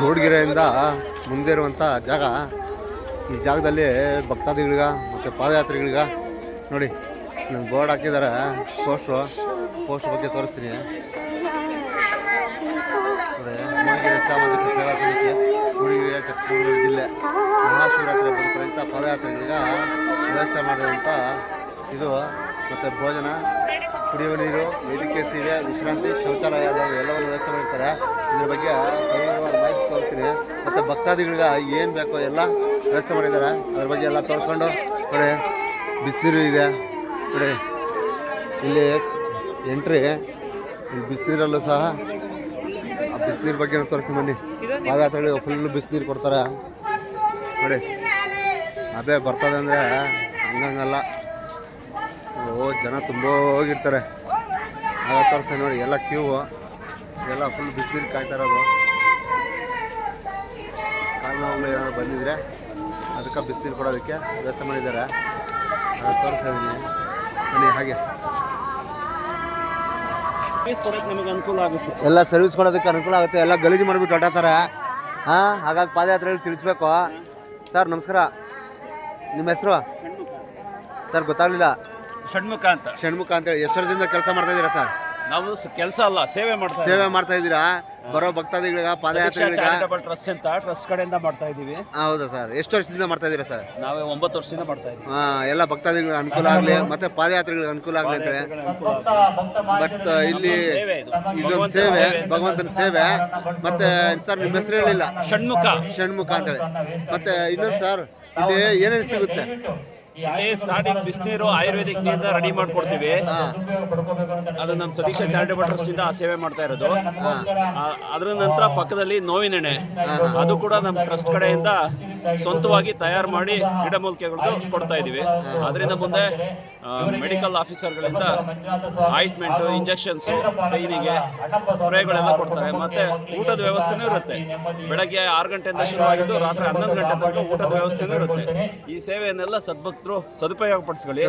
ರೋಡ್ಗೆರೆಯಿಂದ ಮುಂದೆ ಇರುವಂಥ ಜಾಗ. ಈ ಜಾಗದಲ್ಲಿ ಭಕ್ತಾದಿಗಳಿಗ ಮತ್ತು ಪಾದಯಾತ್ರಿಗಳಿಗ ನೋಡಿ ನನ್ನ ಬೋರ್ಡ್ ಹಾಕಿದ್ದಾರೆ ಪೋಸ್ಟ್ರು ಪೋಸ್ಟ್ ಬಗ್ಗೆ ತೋರಿಸ್ತೀನಿ. ಮೂಡಿಗೆರೆ ಸಾಮಾಜಿಕ ಸೇವಾ ಮೂಡಿಗೆರೆ ಚಿಕ್ಕಮಗಳೂರು ಜಿಲ್ಲೆ, ಮಹಾಶಿವರಾತ್ರಿ ಹಬ್ಬದ ಪ್ರಯುಕ್ತ ಪಾದಯಾತ್ರಿಗಳಿಗ ವ್ಯವಸ್ಥೆ ಮಾಡಿರುವಂಥ ಇದು ಮತ್ತು ಭೋಜನ, ಕುಡಿಯುವ ನೀರು, ವೈದ್ಯಕೀಯ ಸೇವೆ, ವಿಶ್ರಾಂತಿ, ಶೌಚಾಲಯ ಎಲ್ಲವನ್ನು ವ್ಯವಸ್ಥೆ ಮಾಡಿರ್ತಾರೆ. ಇದ್ರ ಬಗ್ಗೆ ಸವಿವರವಾದ ಮಾಹಿತಿ ತೋರಿಸ್ತೀನಿ. ಮತ್ತು ಭಕ್ತಾದಿಗಳಿಗೆ ಏನು ಬೇಕೋ ಎಲ್ಲ ವ್ಯವಸ್ಥೆ ಮಾಡಿದ್ದಾರೆ. ಅದ್ರ ಬಗ್ಗೆ ಎಲ್ಲ ತೋರಿಸ್ಕೊಂಡು ನೋಡಿ, ಬಿಸಿನೀರು ಇದೆ. ನೋಡಿ, ಇಲ್ಲಿ ಎಂಟ್ರಿ, ಇಲ್ಲಿ ಬಿಸಿನೀರಲ್ಲೂ ಸಹ ಆ ಬಿಸಿನೀರು ಬಗ್ಗೆ ತೋರಿಸಿ ಬನ್ನಿ. ಪಾದಯಾತ್ರೆಗಳಿಗೆ ಫುಲ್ಲು ಬಿಸಿನೀರು ಕೊಡ್ತಾರೆ. ನೋಡಿ, ಅದೇ ಬರ್ತದೆ ಅಂದರೆ ಹಂಗಂಗಲ್ಲ. ಓ ಜನ ತುಂಬ ಹೋಗಿರ್ತಾರೆ. ಆಗ ತೋರಿಸಿ ನೋಡಿ ಎಲ್ಲ ಕ್ಯೂ ಎಲ್ಲ ಫುಲ್ ಬಿಸಿನೀರು ಕಾಯ್ತಾ ಇರೋದು. ಕಾಲು ಏನಾದ್ರು ಬಂದಿದ್ರೆ ಅದಕ್ಕೆ ಬಿಸಿನೀರು ಕೊಡೋದಕ್ಕೆ ವ್ಯವಸ್ಥೆ ಮಾಡಿದ್ದಾರೆ. ಅದು ತೋರಿಸ್ತಾ ಇದ್ದೀನಿ. ಬನ್ನಿ ಹಾಗೆ. ನಮಗೆ ಅನುಕೂಲ ಆಗುತ್ತೆ. ಎಲ್ಲ ಸರ್ವಿಸ್ ಕೊಡೋದಕ್ಕೆ ಅನುಕೂಲ ಆಗುತ್ತೆ. ಎಲ್ಲ ಗಲೀಜು ಮಾಡಿಬಿಟ್ಟು ಹೊಟ್ಟಾತಾರೆ ಹಾಂ ಹಾಗಾಗಿ ಪಾದಯಾತ್ರೆಗಳು ತಿಳಿಸ್ಬೇಕು. ಸರ್ ನಮಸ್ಕಾರ. ನಿಮ್ಮ ಹೆಸರು? ಸರ್ ಗೊತ್ತಾಗಲಿಲ್ಲ. ಷಣ್ಮುಖ ಅಂತ. ಷಣ್ಮುಖ ಅಂತೇಳಿ ಎಷ್ಟು ವರ್ಷದಿಂದ ಕೆಲಸ ಮಾಡ್ತಾ ಇದ್ದೀರಾ ಸರ್? ನಾವು ಕೆಲಸ ಅಲ್ಲ ಸೇವೆ ಮಾಡ್ತಾ ಸೇವೆ ಮಾಡ್ತಾ ಇದ್ದೀರಾ? ಬರೋ ಭಕ್ತಾದಿಗಳಿಗೆ ಪಾದಯಾತ್ರೆಗಳಿಗೆ? ಟ್ರಸ್ಟ್ ಅಂತ ಟ್ರಸ್ಟ್ ಕಡೆಯಿಂದ ಮಾಡ್ತಾ ಇದೀವಿ ಹೌದಾ ಸರ್? ಎಷ್ಟು ವರ್ಷದಿಂದ ಮಾಡ್ತಾ ಇದ್ದೀರಾ ಸರ್? ನಾವೇ ಒಂಬತ್ತು ವರ್ಷದಿಂದ ಮಾಡ್ತಾ ಇದೀವಿ ಹಾಂ ಎಲ್ಲ ಭಕ್ತಾದಿಗಳಿಗೆ ಅನುಕೂಲ ಆಗಲಿ ಮತ್ತೆ ಪಾದಯಾತ್ರೆಗಳಿಗೆ ಅನುಕೂಲ ಆಗಲಿ ಅಂತೇಳಿ ಬಟ್ ಇಲ್ಲಿ ಇದು. ಇದೊಂದು ಸೇವೆ ಭಗವಂತನ ಸೇವೆ. ಮತ್ತೆ ಸರ್ ನಿಮ್ಮ ಹೆಸರು ಹೇಳಿಲ್ಲ. ಷಣ್ಮುಖ. ಷಣ್ಮುಖ ಅಂತೇಳಿ ಮತ್ತೆ ಇನ್ನೊಂದು ಸರ್ ಇಲ್ಲಿ ಏನೇನು ಸಿಗುತ್ತೆ? ಇಲ್ಲಿ ಸ್ಟಾರ್ಟಿಂಗ್ ಬಿಸಿನೀರು ಆಯುರ್ವೇದಿಕ್ನಿಂದ ರೆಡಿ ಮಾಡ್ಕೊಡ್ತೀವಿ ಅದು ನಮ್ಮ ಸತೀಶ ಚಾರಿಟೇಬಲ್ ಟ್ರಸ್ಟ್ ಇಂದ ಆ ಸೇವೆ ಮಾಡ್ತಾ ಇರೋದು. ಅದ್ರ ನಂತರ ಪಕ್ಕದಲ್ಲಿ ನೋವಿನೆಣ್ಣೆ. ಅದು ಕೂಡ ನಮ್ಮ ಟ್ರಸ್ಟ್ ಕಡೆಯಿಂದ ಸ್ವಂತವಾಗಿ ತಯಾರು ಮಾಡಿ ಗಿಡಮೂಲಿಕೆಗಳದ್ದು ಕೊಡ್ತಾ ಇದೀವಿ ಅದರಿಂದ ಮುಂದೆ ಮೆಡಿಕಲ್ ಆಫೀಸರ್ಗಳಿಂದ ಆಯಿಂಟ್ಮೆಂಟ್ ಇಂಜೆಕ್ಷನ್ಸ್ ಪೈನಿಗೆ ಸ್ಪ್ರೇಗಳೆಲ್ಲ ಕೊಡ್ತಾರೆ. ಮತ್ತೆ ಊಟದ ವ್ಯವಸ್ಥೆನೂ ಇರುತ್ತೆ. ಬೆಳಗ್ಗೆ ಆರು ಗಂಟೆಯಿಂದ ಶುರುವಾಗಿದ್ದು ರಾತ್ರಿ ಹನ್ನೊಂದು ಗಂಟೆ ತನಕ ಊಟದ ವ್ಯವಸ್ಥೆನೂ ಇರುತ್ತೆ. ಈ ಸೇವೆಯನ್ನೆಲ್ಲ ಸದ್ಭಕ್ತರು ಸದುಪಯೋಗ ಪಡಿಸ್ಕೊಳ್ಳಿ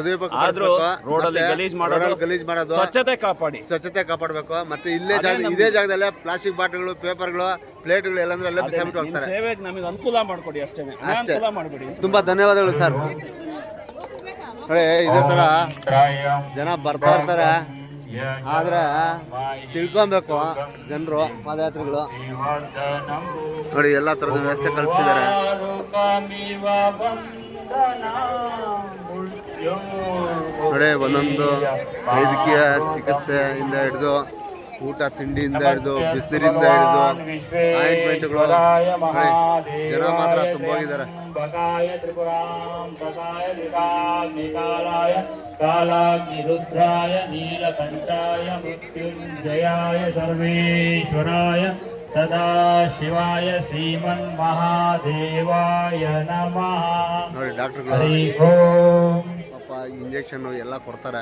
ಆದ್ರೂ. ರೋಡಲ್ಲಿ ಗಲೀಜ್ ಮಾಡೋದು ಗಲೀಜ್ ಮಾಡೋದು. ಸ್ವಚ್ಛತೆ ಕಾಪಾಡಿ. ಸ್ವಚ್ಛತೆ ಕಾಪಾಡಬೇಕು. ಮತ್ತೆ ಇಲ್ಲೇ ಇದೇ ಜಾಗದಲ್ಲೇ ಪ್ಲಾಸ್ಟಿಕ್ ಬಾಟಲ್ಗಳು ಪೇಪರ್ಗಳು ಪ್ಲೇಟ್ಗಳು ಎಲ್ಲಂದ್ರೆ ಅಲ್ಲೇ ಬಿಸಾಬಿಟ್ಟು ಹೋಗ್ತಾರೆ. ಸೇವೆಗೆ ನಮಗೆ ಅನುಕೂಲ ಮಾಡ್ಕೊಡಿ ಅಷ್ಟೇ. ಅನುಕೂಲ ಮಾಡಬೇಡಿ. ತುಂಬಾ ಧನ್ಯವಾದಗಳು ಸರ್. ನೋಡಿ ಇದೇ ತರ ಜನ ಬರ್ತಾ ಇರ್ತಾರೆ. ಆದ್ರೆ ತಿಳ್ಕೊಬೇಕು ಜನರು ಪಾದಯಾತ್ರಿಗಳು. ನೋಡಿ ಎಲ್ಲ ತರದ ವ್ಯವಸ್ಥೆ ಕಲ್ಪಿಸಿದ್ದಾರೆ. ನೋಡಿ ಒಂದೊಂದು ವೈದ್ಯಕೀಯ ಚಿಕಿತ್ಸೆಯಿಂದ ಹಿಡಿದು ಊಟ ತಿಂಡಿಯಿಂದ ಹಿಡಿದು ಬಿಸಿನೀರಿಂದ ಹಿಡಿದು ಆಯಿಂಟ್ಮೆಂಟ್ಗಳು ಜನ ಮಾತ್ರ ತುಂಬ ಹೋಗಿದ್ದಾರೆ. ಬಕಾಯ ತ್ರಿಪುರಾಂ ಬಕಾಯ ತ್ರಿಕಾಗ್ನಿಕಾಲಾಯ ಕಾಲಾಗ್ನಿರುದ್ರಾಯ ನೀಲಕಂಠಾಯ ಮೃತ್ಯುಂಜಯಾಯ ಸರ್ವೇಶ್ವರಾಯ ಇಂಜೆಕ್ಷನ್ ಎಲ್ಲ ಕೊಡ್ತಾರೆ.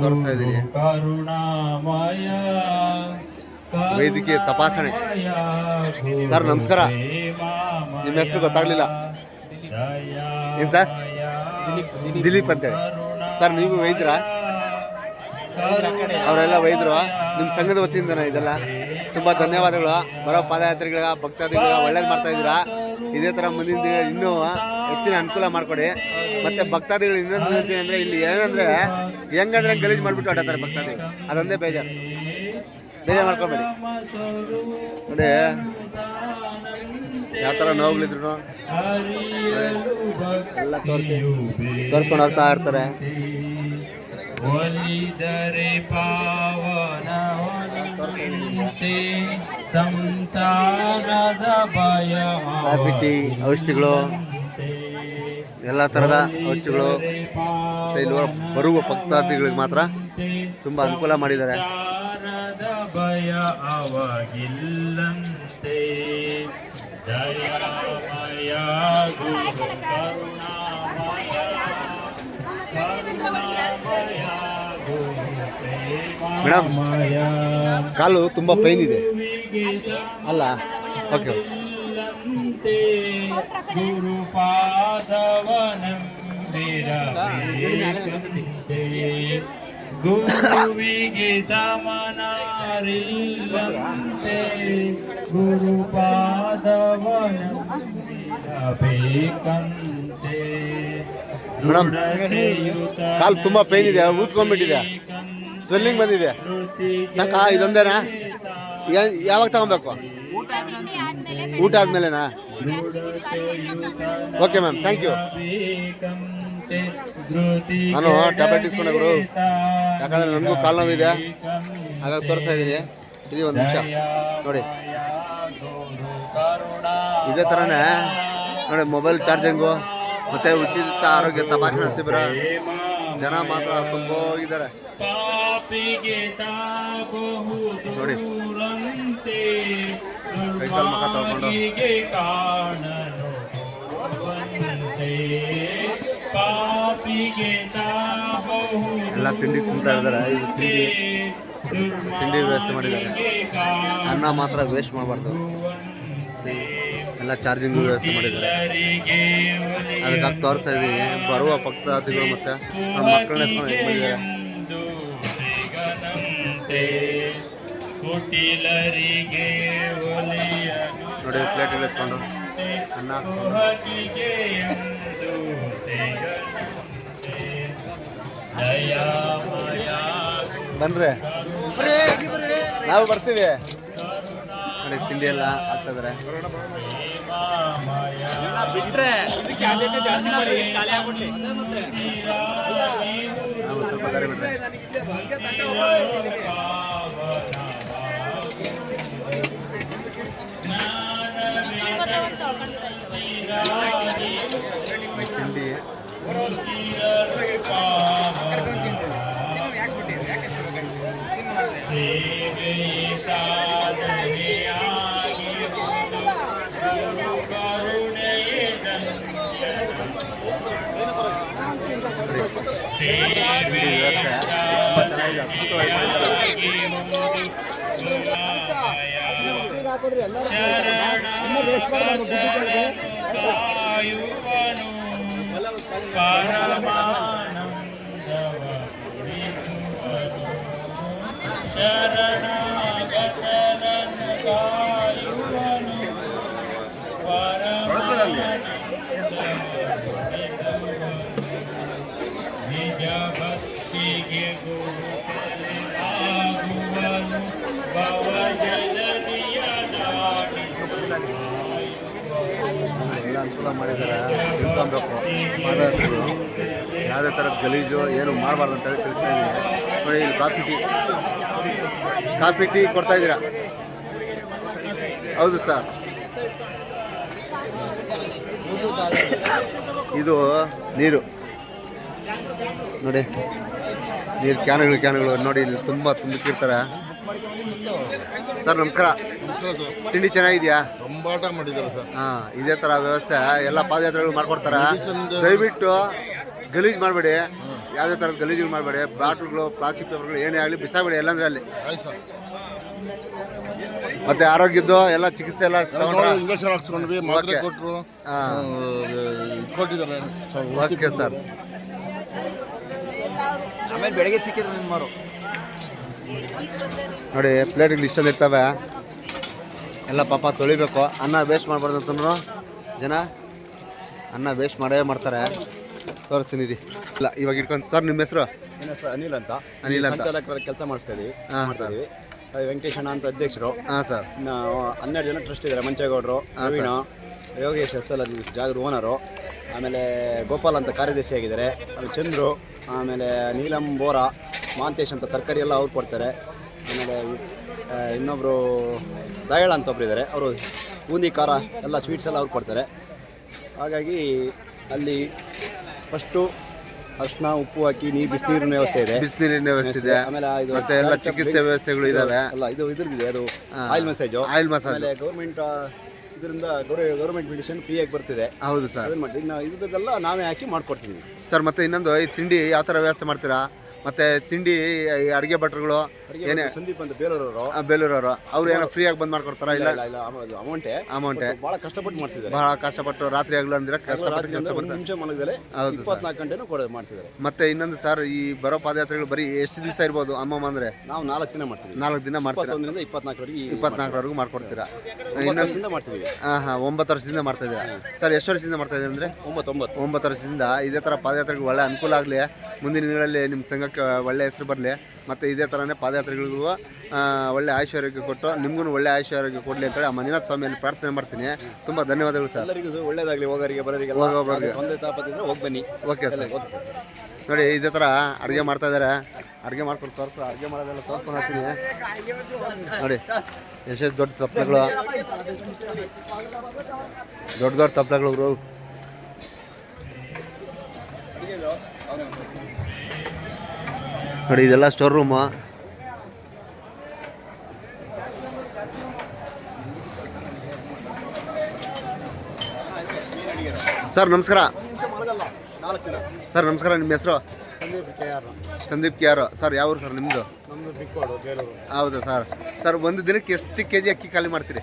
ತೋರಿಸ್ತಾ ಇದ್ದೀನಿ. ವೈದ್ಯಕೀಯ ತಪಾಸಣೆ. ಸರ್ ನಮಸ್ಕಾರ. ನಿಮ್ಮ ಹೆಸರು ಗೊತ್ತಾಗ್ಲಿಲ್ಲ. ಏನು ಸರ್? ದಿಲೀಪ್ ಅಂತೇಳಿ ಸರ್ ನೀವು ವೈದ್ಯರ? ಅವರೆಲ್ಲ ವೈದ್ಯರು ನಿಮ್ಮ ಸಂಘದ ವತಿಯಿಂದನೇ ಇದೆಲ್ಲ? ತುಂಬ ಧನ್ಯವಾದಗಳು. ಬರೋ ಪಾದಯಾತ್ರಿಗಳ ಭಕ್ತಾದಿಗಳ ಒಳ್ಳೇದು ಮಾಡ್ತಾ ಇದ್ದೀರಾ? ಇದೇ ಥರ ಮುಂದಿನ ದಿನ ಇನ್ನೂ ಹೆಚ್ಚಿನ ಅನುಕೂಲ ಮಾಡಿಕೊಡಿ. ಮತ್ತೆ ಭಕ್ತಾದಿಗಳು ಇನ್ನೊಂದು ಹೇಳ್ತೀನಿ ಅಂದರೆ ಇಲ್ಲಿ ಏನಂದರೆ ಹೆಂಗಂದ್ರೆ ಗಲೀಜು ಮಾಡ್ಬಿಟ್ಟು ಆಡತಾರೆ ಭಕ್ತಾದಿಗಳು ಅದೊಂದೇ ಬೇಜಾರು. ಬೇಜಾರು ಮಾಡ್ಕೊಬೇಡಿ. ನೋಡಿ. ಯಾವ ಥರ ನೋವುಗಳಿದ್ರು? ಎಲ್ಲ ತೋರಿಸಿ. ತೋರಿಸ್ಕೊಂಡು ಹೋಗ್ತಾ ಇರ್ತಾರೆ. ಔಷಧಿಗಳು. ಎಲ್ಲ ಥರದ ಸೊ ಇಲ್ಲಿ ಬರುವ ಭಕ್ತಾದಿಗಳಿಗೆ ಮಾತ್ರ ತುಂಬ ಅನುಕೂಲ ಮಾಡಿದ್ದಾರೆ. ಮೇಡಮ್ ಕಾಲು ತುಂಬ ಪೈನ್ ಇದೆ. ಅಲ್ಲ ಓಕೆ. ಗುರುಪಾದವನಂಬಿರಬೇಕಂತೆ ಗುರುವಿಗೆ ಸಮನಾರಿಲ್ಲಂತೆ ಗುರುಪಾದವನಂದಿರಬೇಕಂತೆ ಮೇಡಮ್, ಕಾಲ್ ಕಾಲು ತುಂಬ ಪೇನ್ ಇದೆ ಊದ್ಕೊಂಡ್ಬಿಟ್ಟಿದೆ. ಸ್ವೆಲ್ಲಿಂಗ್ ಬಂದಿದೆ. ಸಾಕಾ ಇದೊಂದೇನಾ? ಯಾವಾಗ ತಗೊಬೇಕು? ಊಟ ಆದ್ಮೇಲೆನಾ? ಓಕೆ ಮ್ಯಾಮ್ ಥ್ಯಾಂಕ್ ಯು ನಾನು ಟ್ಯಾಬ್ಲೆಟ್ ಇಸ್ಕೊಂಡೆ ಗುರು. ಯಾಕಂದ್ರೆ ನನಗೂ ಕಾಲು ನೋವಿದೆ ಹಾಗಾಗಿ ತೋರಿಸ್ತಾ ಇದ್ದೀನಿ. ಇರಿ ಒಂದು ನಿಮಿಷ. ನೋಡಿ. ಇದೇ ಥರನೇ ನೋಡಿ ಮೊಬೈಲ್ ಚಾರ್ಜಿಂಗು ಮತ್ತು ಉಚಿತ ಆರೋಗ್ಯ ತಪಾಸಣೆ ಶಿಬಿರ ಜನ ಮಾತ್ರ ತುಂಬೋಗಿದ್ದಾರೆ ನೋಡಿ. ದೂರಂತೆ ಕೈ ಮುಖ ತೊಳ್ಕೊಂಡು. ಎಲ್ಲ ತಿಂಡಿ ತಿಂತಾ ಇದ್ದಾರೆ. ಇದು ತಿಂಡಿ ತಿಂಡಿ ವ್ಯವಸ್ಥೆ ಮಾಡಿದ್ದಾರೆ. ಅನ್ನ ಮಾತ್ರ ವೇಸ್ಟ್ ಮಾಡಬಾರ್ದು. ಎಲ್ಲ ಚಾರ್ಜಿಂಗ್ ವ್ಯವಸ್ಥೆ ಮಾಡಿದ್ದಾರೆ. ಅದಕ್ಕಾಗಿ ತೋರಿಸ್ತಾ ಇದ್ದೀನಿ. ಬರುವ ಭಕ್ತಾದಿಗಳು ಮತ್ತೆ ನಮ್ಮ ಮಕ್ಕಳನ್ನ ಬಂದಿದ್ದಾರೆ ನೋಡಿ ಪ್ಲೇಟ್ ಎತ್ಕೊಂಡು ಅನ್ನ ಸಿಗನಂತೆ ಬನ್ರಿ ನಾವು ಬರ್ತೀವಿ. ನೋಡಿ ತಿಂಡಿ ಎಲ್ಲ ಆಗ್ತದ್ರೆ ಬಿಟ್ರೆ ನಾವು ಸ್ವಲ್ಪ ಕರೆ ತಿಂಡಿ ತಿಂಡಿ. ಶರಣಾಗತನನ್ನು ಅನುಕೂಲ ಮಾಡಿದ್ದಾರೆ ತಿಳ್ಕೊಬೇಕು. ಮಾತಾಡ್ತೀವಿ. ಯಾವುದೇ ಥರದ ಗಲೀಜು ಏನು ಮಾಡಬಾರ್ದು ಅಂತೇಳಿ ತಿಳಿಸ್ತಾ ಇದ್ದೀನಿ. ನೋಡಿ, ಇಲ್ಲಿ ಕಾಫಿ ಟೀ. ಕಾಫಿ ಟೀ ಕೊಡ್ತಾ ಇದ್ದೀರಾ? ಹೌದು ಸರ್. ಇದು ನೀರು. ನೋಡಿ, ನೀರು ಕ್ಯಾನ್ಗಳು ಕ್ಯಾನ್ಗಳು. ನೋಡಿ, ಇಲ್ಲಿ ತುಂಬ ತುಂಬಿಟ್ಟಿರ್ತಾರೆ. ಸರ್ ನಮಸ್ಕಾರ. ನಮಸ್ಕಾರ ಸರ್. ತಿಂಡಿ ಚೆನ್ನಾಗಿದೆಯಾ? ತಂಬಾಟ ಮಾಡಿದ್ದಾರೆ ಸರ್. ಹಾಂ ಇದೇ ಥರ ವ್ಯವಸ್ಥೆ ಎಲ್ಲ ಪಾದಯಾತ್ರೆಗಳು ಮಾಡ್ಕೊಡ್ತಾರೆ? ದಯವಿಟ್ಟು ಗಲೀಜು ಮಾಡಬೇಡಿ. ಯಾವುದೇ ಥರದ ಗಲೀಜು ಮಾಡಬೇಡಿ. ಬಾಟ್ಲ್ಗಳು ಪ್ಲಾಸ್ಟಿಕ್ ಪೇಪರ್ಗಳು ಏನೇ ಆಗಲಿ ಬಿಸಾಬೇಡಿ ಎಲ್ಲಂದ್ರೆ ಅಲ್ಲಿ. ಆಯ್ತು ಸರ್. ಮತ್ತೆ ಆರೋಗ್ಯದ್ದು ಎಲ್ಲ ಚಿಕಿತ್ಸೆ ಎಲ್ಲ ಇಂಜೆಕ್ಷನ್ ಹಾಕ್ಸ್ಕೊಂಡ್ವಿ ಮಾತ್ರೆ. ಕೊಟ್ಟರು ಕೊಟ್ಟಿದ್ದಾರೆ ಸರ್ ಓಕೆ ಸರ್ ಆಮೇಲೆ ಬೆಳಗ್ಗೆ ಸಿಕ್ಕಿದ್ರು ನಿಮ್ಮವರು. ನೋಡಿ ಪ್ಲೇಟ್ಗಳು ಇಷ್ಟೊಂದು ಇರ್ತವೆ. ಎಲ್ಲ ಪಾಪ ತೊಳಿಬೇಕು. ಅನ್ನ ವೇಸ್ಟ್ ಮಾಡಬಾರ್ದು ಅಂತಂದ್ರು ಜನ ಅನ್ನ ವೇಸ್ಟ್ ಮಾಡೇ ಮಾಡ್ತಾರೆ. ತೋರಿಸ್ತೀನಿ ರೀ ಇಲ್ಲ ಇವಾಗ ಇಟ್ಕೊಂಡು ಸರ್ ನಿಮ್ಮ ಹೆಸರು? ಹೆಸರು ಅನಿಲ್ ಅಂತ. ಅನಿಲ್ ಅಂತ. ಸಂಚಾಲಕರ ಕೆಲಸ ಮಾಡಿಸ್ತಾ ಇದೀವಿ. ಹಾ, ಮಾಡ್ತಾ ಇದೀವಿ. ಅದು ವೆಂಕಟೇಶಣ್ಣ ಅಂತ ಅಧ್ಯಕ್ಷರು. ಹಾಂ ಸರ್. ಹನ್ನೆರಡು ಜನ ಟ್ರಸ್ಟ್ ಇದ್ದಾರೆ ಮಂಚೇಗೌಡರು ಪ್ರವೀಣ ಯೋಗೇಶ್ ಎಸ್ ಎಲ್ ಅಲ್ಲಿ ಜಾಗದ ಓನರು ಆಮೇಲೆ ಗೋಪಾಲ್ ಅಂತ ಕಾರ್ಯದರ್ಶಿ ಆಗಿದ್ದಾರೆ ಅಲ್ಲಿ ಚಂದ್ರು ಆಮೇಲೆ ನೀಲಂ ಬೋರ ಮಾಂತೇಶ್ ಅಂತ ತರಕಾರಿ ಎಲ್ಲ ಅವ್ರು ಕೊಡ್ತಾರೆ. ಆಮೇಲೆ ಇನ್ನೊಬ್ಬರು ದಯಾಳ ಅಂತ ಒಬ್ರು ಇದ್ದಾರೆ ಅವರು ಬೂಂದಿ ಖಾರ ಎಲ್ಲ ಸ್ವೀಟ್ಸ್ ಎಲ್ಲ ಅವ್ರು ಕೊಡ್ತಾರೆ. ಹಾಗಾಗಿ ಅಲ್ಲಿ ಫಸ್ಟು ಅರ್ಶನ ಉಪ್ಪು ಹಾಕಿ ನೀರು ಬಿಸಿನೀರಿನ ವ್ಯವಸ್ಥೆ ಇದೆ. ಬಿಸಿನೀರಿನ ವ್ಯವಸ್ಥೆ ಇದೆ. ಆಮೇಲೆ ಇದು ಮತ್ತೆ ಎಲ್ಲ ಚಿಕಿತ್ಸೆ ವ್ಯವಸ್ಥೆಗಳು ಇದಾವೆ. ಅಲ್ಲ ಇದು ಇದ್ರದ್ದಿದೆ ಅದು ಆಯಿಲ್ ಮಸಾಜು ಆಯಿಲ್ ಮಸಾಜ್ ಆಮೇಲೆ ಗೌರ್ಮೆಂಟ್ ಇದರಿಂದ ಗೌರ್ಮೆಂಟ್ ಮೆಡಿಸಿನ್ ಫ್ರೀ ಆಗಿ ಬರ್ತಿದೆ. ಹೌದು ಸರ್. ಅದನ್ನ ಮಾಡಿ ಇನ್ನು ಇದ್ರದ್ದೆಲ್ಲ ನಾವೇ ಹಾಕಿ ಮಾಡ್ಕೊಡ್ತೀವಿ. ಸರ್ ಮತ್ತೆ ಇನ್ನೊಂದು ಈ ತಿಂಡಿ ಯಾವ ಥರ ವ್ಯವಸ್ಥೆ ಮಾಡ್ತೀರಾ? ಮತ್ತೆ ತಿಂಡಿ ಈ ಅಡುಗೆ ಭಟ್ರುಗಳು ಏನೇ ಸಂದೀಪ್ ಅಂತ ಬೇಲೂರವರು. ಬೇಲೂರವರು. ಅವ್ರು ಏನೋ ಫ್ರೀ ಆಗಿ ಬಂದ್ ಇಲ್ಲ ಇಲ್ಲ? ಇಲ್ಲ ಅಮೌಂಟೆ ಅಮೌಂಟೇ ಅಮೌಂಟೇ ಭಾಳ ಕಷ್ಟಪಟ್ಟು ಮಾಡ್ತಿದ್ದಾರೆ. ಬಹಳ ಕಷ್ಟಪಟ್ಟು ರಾತ್ರಿ ಆಗಲ್ಲ ಅಂದ್ರೆ ಕಷ್ಟಪಟ್ಟು ರಾತ್ರಿ ಕೆಲಸ ಒಂದು ನಿಮಿಷ ಮಲಗದಲ್ಲೇ ಹೌದು ಸರ್. ಇಪ್ಪತ್ನಾಲ್ಕು ಗಂಟೆನೂ ಕೊಡ ಮಾಡ್ತಿದ್ದಾರೆ. ಮತ್ತೆ ಇನ್ನೊಂದು ಸರ್ ಈ ಬರೋ ಪಾದಯಾತ್ರೆಗಳು ಬರೀ ಎಷ್ಟು ದಿವಸ ಇರ್ಬೋದು ಅಮ್ಮಮ್ಮ ಅಂದ್ರೆ? ನಾವು ನಾಲ್ಕು ದಿನ ಮಾಡ್ತೀವಿ ನಾಲ್ಕು ದಿನ ಮಾಡ್ತೀವಿ ಇಪ್ಪತ್ತೊಂದರಿಂದ ಇಪ್ಪತ್ನಾಲ್ಕವರೆಗೆ ಇಪ್ಪತ್ನಾಲ್ಕರವರೆಗೂ ಮಾಡ್ಕೊಡ್ತೀರಾ? ಇನ್ನೊಂದು ಮಾಡ್ತಿದ್ದೀವಿ. ಹಾಂ ಹಾಂ ಒಂಬತ್ತು ವರ್ಷದಿಂದ ಮಾಡ್ತಾ ಇದ್ದೀರಾ? ಸರ್ ಎಷ್ಟು ವರ್ಷದಿಂದ ಮಾಡ್ತಾ ಇದ್ದೀರಾ ಅಂದ್ರೆ? ಒಂಬತ್ತೊಂಬತ್ತು. ಒಂಬತ್ತು ಒಂಬತ್ತು ವರ್ಷದಿಂದ. ಇದೇ ಥರ ಪಾದಯಾತ್ರೆಗೆ ಒಳ್ಳೆ ಅನುಕೂಲ ಆಗಲಿ. ಮುಂದಿನ ದಿನಗಳಲ್ಲಿ ನಿಮ್ಮ ಸಂಘಕ್ಕೆ ಒಳ್ಳೆ ಹೆಸರು ಬರಲಿ. ಮತ್ತು ಇದೇ ಥರನೇ ಪಾದಯಾತ್ರೆಗಳಿಗೂ ಒಳ್ಳೆ ಆಯುಷ್ಯಾರೋಗ್ಯ ಕೊಟ್ಟು ನಿಮಗೂ ಒಳ್ಳೆ ಆಯುಷ್ಯಾರೋಗ್ಯ ಕೊಡಲಿ ಅಂತೇಳಿ ಆ ಮಂಜುನಾಥ ಸ್ವಾಮಿಯಲ್ಲಿ ಪ್ರಾರ್ಥನೆ ಮಾಡ್ತೀನಿ. ತುಂಬ ಧನ್ಯವಾದಗಳು ಸರ್. ಎಲ್ಲರಿಗೂ ಒಳ್ಳೇದಾಗಲಿ ಹೋಗೋರಿಗೆ ಬರೋರಿಗೆ ತಾಪತ್ತಿದ್ರೆ ಹೋಗಿ ಬನ್ನಿ. Okay sir. ನೋಡಿ ಇದೇ ಥರ ಅಡುಗೆ ಮಾಡ್ತಾ ಇದ್ದಾರೆ ಅಡುಗೆ ಮಾಡ್ಕೊಂಡು ತೋರಿಸ್ ಅಡುಗೆ ಮಾಡೋದೆಲ್ಲ ತೋರಿಸ್ಕೊಂಡು ಹೋಗ್ತೀನಿ. ನೋಡಿ ಎಷ್ಟೆಷ್ಟು ದೊಡ್ಡ ತಪ್ಪಲೆಗಳು ದೊಡ್ಡ ದೊಡ್ಡ ತಪ್ಪಲೆಗಳು ನೋಡಿ ಇದೆಲ್ಲ ಸ್ಟೋರ್ ರೂಮು ಸರ್ ನಮಸ್ಕಾರ. ಸರ್ ನಮಸ್ಕಾರ ನಿಮ್ಮ ಹೆಸರು? Sandeep K R. ಸರ್ ಯಾವ ಊರು ಸರ್ ನಿಮ್ಮದು ಹೌದು ಸರ್. ಸರ್ ಒಂದು ದಿನಕ್ಕೆ ಎಷ್ಟು ಕೆ ಜಿ ಅಕ್ಕಿ ಖಾಲಿ ಮಾಡ್ತೀರಿ?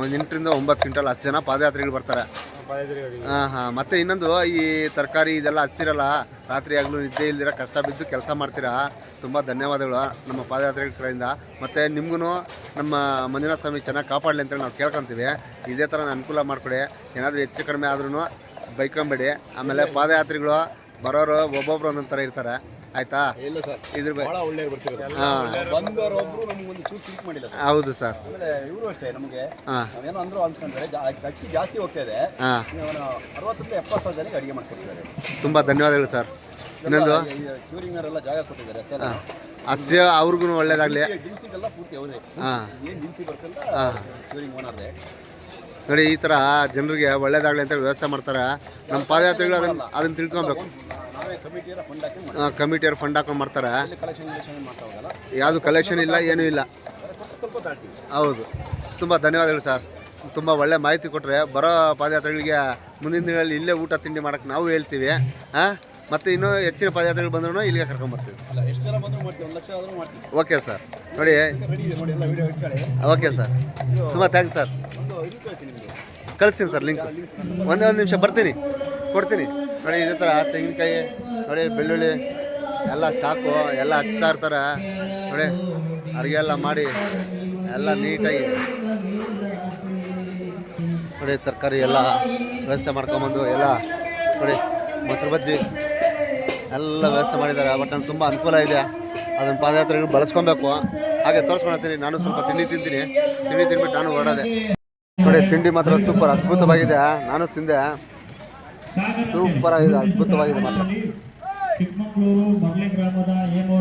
ಒಂದು ಎಂಟರಿಂದ ಒಂಬತ್ತು ಕ್ವಿಂಟಲ್ ಅಷ್ಟು ಜನ ಪಾದಯಾತ್ರೆಗಳು ಬರ್ತಾರೆ. ಹಾಂ ಹಾಂ. ಮತ್ತೆ ಇನ್ನೊಂದು, ಈ ತರಕಾರಿ ಇದೆಲ್ಲ ಹಚ್ತಿರಲ್ಲ, ರಾತ್ರಿ ಆಗಲೂ ನಿದ್ದೆ ಇಲ್ದಿರ ಕಷ್ಟ ಬಿದ್ದು ಕೆಲಸ ಮಾಡ್ತೀರಾ? ತುಂಬ ಧನ್ಯವಾದಗಳು ನಮ್ಮ ಪಾದಯಾತ್ರೆ ಕಡೆಯಿಂದ. ಮತ್ತೆ ನಿಮ್ಗೂ ನಮ್ಮ ಮಂಜುನಾಥ ಸ್ವಾಮಿ ಚೆನ್ನಾಗಿ ಕಾಪಾಡಲಿ ಅಂತೇಳಿ ನಾವು ಕೇಳ್ಕೊಂತೀವಿ. ಇದೇ ಥರ ಅನುಕೂಲ ಮಾಡಿಕೊಡಿ. ಏನಾದರೂ ಹೆಚ್ಚು ಕಡಿಮೆ ಆದ್ರೂ ಬೈಕೊಂಬೇಡಿ. ಆಮೇಲೆ ಪಾದಯಾತ್ರಿಗಳು ಬರೋರು ಒಬ್ಬೊಬ್ರು ಒಂದೊಂದು ಥರ ಇರ್ತಾರೆ. ಆಯಿತಾ? ಇಲ್ಲ ಸರ್. ಇದ್ರ ಬಗ್ಗೆ ಒಳ್ಳೆ ಬಂದವರೊಬ್ರು ನಮ್ಗೆ ಒಂದು ಚೂರು ಕ್ಲಿಕ್ ಮಾಡಿಲ್ಲ ಸರ್. ಹೌದು ಸರ್. ಆಮೇಲೆ ಇವರು ಅಷ್ಟೇ ನಮಗೆ. ಏನೋ ಅಂದ್ರು ಅನ್ಸ್ಕೊಂಡ್ರೆ ಜಾ- ಅಕ್ಕಿ ಜಾಸ್ತಿ ಹೋಗ್ತಾ ಇದೆ. ಹಾಂ. ನೀವು ಅರವತ್ತರಿಂದ ಎಪ್ಪತ್ತು ಸಾವಿರ ಜನಕ್ಕೆ ಅಡುಗೆ ಮಾಡ್ಕೊಡ್ತಿದ್ದಾರೆ ತುಂಬ ಧನ್ಯವಾದಗಳು ಸರ್. ಇನ್ನೊಂದು? ಕ್ಯೂರಿಂಗ್ನವರೆಲ್ಲ ಜಾಗ ಕೊಟ್ಟಿದ್ದಾರೆ ಸರ್. ಅಷ್ಟೇ ಅವ್ರಿಗೂ ಒಳ್ಳೇದಾಗಲಿ. ಡಿನ್ಸಿಗೆಲ್ಲ ಪೂರ್ತಿ ಅವರೇ. ಹಾಂ. ಏನು ಡಿನ್ಸಿ ಬರ್ಕಂತ ಕ್ಯೂರಿಂಗ್ ಓನರ್ದೆ ನೋಡಿ ಈ ಥರ ಜನರಿಗೆ ಒಳ್ಳೇದಾಗಲಿ ಅಂತ ವ್ಯವಸ್ಥೆ ಮಾಡ್ತಾರೆ. ನಮ್ಮ ಪಾದಯಾತ್ರೆಗಳು ಅದನ್ನ ಅದನ್ನ ತಿಳ್ಕೊಬೇಕು. ಕಮಿಟಿಯರ ಫಂಡ್ ಹಾಕಿ ಮಾಡಿ ಕಮಿಟಿಯವ್ರು ಫಂಡ್ ಹಾಕೊಂಡು ಮಾಡ್ತಾರೆ. ಕಲೆಕ್ಷನ್ ಗಿಲೆಕ್ಷನ್ ಮಾಡ್ತಾ ಹೋಗಲ್ಲ? ಯಾವುದು ಕಲೆಕ್ಷನ್ ಇಲ್ಲ ಏನೂ ಇಲ್ಲ. ಸ್ವಲ್ಪ ಸ್ವಲ್ಪ ದಾಟ್ತೀವಿ ಹೌದು. ತುಂಬ ಧನ್ಯವಾದಗಳು ಸರ್. ತುಂಬ ಒಳ್ಳೆ ಮಾಹಿತಿ ಕೊಟ್ಟರೆ ಬರೋ ಪಾದಯಾತ್ರೆಗಳಿಗೆ ಮುಂದಿನ ದಿನಗಳಲ್ಲಿ ಇಲ್ಲೇ ಊಟ ತಿಂಡಿ ಮಾಡೋಕ್ಕೆ ನಾವು ಹೇಳ್ತೀವಿ. ಹಾಂ ಮತ್ತು ಇನ್ನೂ ಹೆಚ್ಚಿನ ಪಾದಯಾತ್ರೆಗಳು ಬಂದ್ರೂ ಇಲ್ಲಿಗೆ ಕರ್ಕೊಂಬರ್ತೀವಿ ಅಲ್ಲ ಎಷ್ಟು ಜನ ಬಂದರೂ ಮಾಡ್ತೀವಿ? ಒಂದು ಲಕ್ಷ ಆದರೂ ಮಾಡ್ತೀವಿ. Okay sir. ನೋಡಿ. ರೆಡಿ ಇದೆ ನೋಡಿ ಎಲ್ಲ ವಿಡಿಯೋ ಇಟ್ಕೊಳ್ಳಿ. Okay sir. ತುಂಬ ಥ್ಯಾಂಕ್ಸ್ ಸರ್. ಒಂದು ಇದು ಕಳ್ತೀನಿ ನಿಮಗೆ. ಕಳಿಸ್ತೀನಿ ಸರ್ ಲಿಂಕ್ ಒಂದೇ ಒಂದು ನಿಮಿಷ ಬರ್ತೀನಿ. ಕೊಡ್ತೀನಿ. ನೋಡಿ, ಇದೇ ಥರ ತೆಂಗಿನಕಾಯಿ, ನೋಡಿ, ಬೆಳ್ಳುಳ್ಳಿ, ಎಲ್ಲ ಸ್ಟಾಕು ಎಲ್ಲ ಹಚ್ತಾ ಇರ್ತಾರೆ. ನೋಡಿ ಅಡುಗೆ ಎಲ್ಲ ಮಾಡಿ, ಎಲ್ಲ ನೀಟಾಗಿ, ನೋಡಿ, ತರಕಾರಿ ಎಲ್ಲ ವ್ಯವಸ್ಥೆ ಮಾಡ್ಕೊಂಬಂದು, ಎಲ್ಲ, ನೋಡಿ, ಮೊಸರು ಬಜ್ಜಿ, ಎಲ್ಲ ವ್ಯವಸ್ಥೆ ಮಾಡಿದ್ದಾರೆ. ಬಟ್ ನನಗೆ ತುಂಬ ಅನುಕೂಲ ಇದೆ. ಅದನ್ನು ಪಾದಯಾತ್ರೆಗಳು ಬಳಸ್ಕೊಬೇಕು. ಹಾಗೆ ತೋರಿಸ್ಕೊಳ್ತೀನಿ ನಾನು ಸ್ವಲ್ಪ ತಿಂಡಿ ತಿಂತೀನಿ. ತಿಂಡಿ ತಿನ್ಬಿಟ್ಟು ನಾನು ಹೊರಡೋದೆ. ನೋಡಿ, ತಿಂಡಿ ಮಾತ್ರ ಸೂಪರ್ ಅದ್ಭುತವಾಗಿದೆ. ನಾನು ತಿಂದೆ. ಸೂಪರ್ ಆಗಿದೆ ಅದ್ಭುತವಾಗಿದೆ ಮಾತ್ರ. ಚಿಕ್ಕಮಗಳೂರು ಮೊದಲೇ ಗ್ರಾಮದ ಏಮೂರು